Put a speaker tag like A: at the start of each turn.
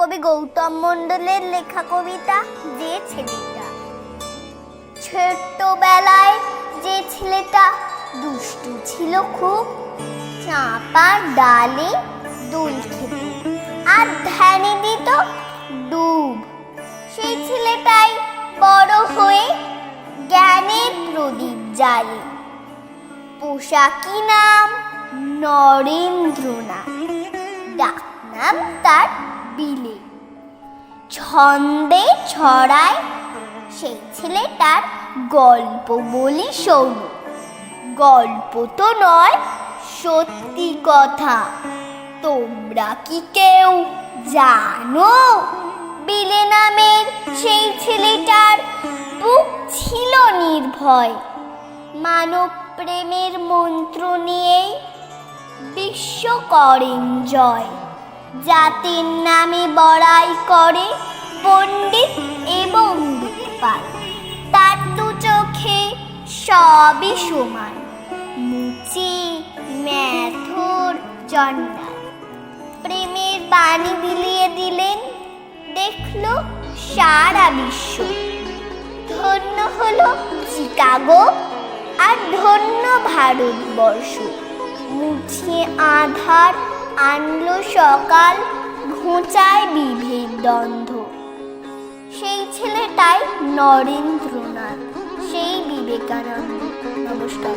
A: কবি গৌতম মণ্ডলের লেখা কবিতা যে ছেলেটা। ছোট্টবেলায় যে ছেলেটা দুষ্টু ছিল খুব, চাঁপার ডালে দোল খেত আর ধ্যানে দিত ডুব। সেই ছেলেটাই বড় হয়ে জ্ঞানের প্রদীপ জ্বালে। পোশাকি নাম নরেন্দ্রনাথ ডাক নাম তার বিলে। ছন্দে ছড়ায় সেই ছেলেটার গল্প বলি শোন। গল্প তো নয়, সত্যি কথা। তোমরা কি কেউ জানো? বিলে নামের সেই ছেলেটার বুক ছিল নির্ভয়। মানব প্রেমের মন্ত্র নিয়েই বিশ্ব করেন জয়। জাতির নামে বড়াই করে পণ্ডিত এবং দুপাল তার দু চোখে সবই সমান, মুচি, ম্যাথর চন্ডাল প্রেমের বাণী বিলিয়ে দিলেন, দেখল সারা বিশ্ব। ধন্য হলো চিকাগো আর ধন্য ভারতবর্ষ। মুছিয়ে আধার আনলো সকাল ঘোঁচায় বিভেদ দ্বন্দ্ব। সেই ছেলেটাই নরেন্দ্রনাথ সেই বিবেকানন্দ। নমস্কার।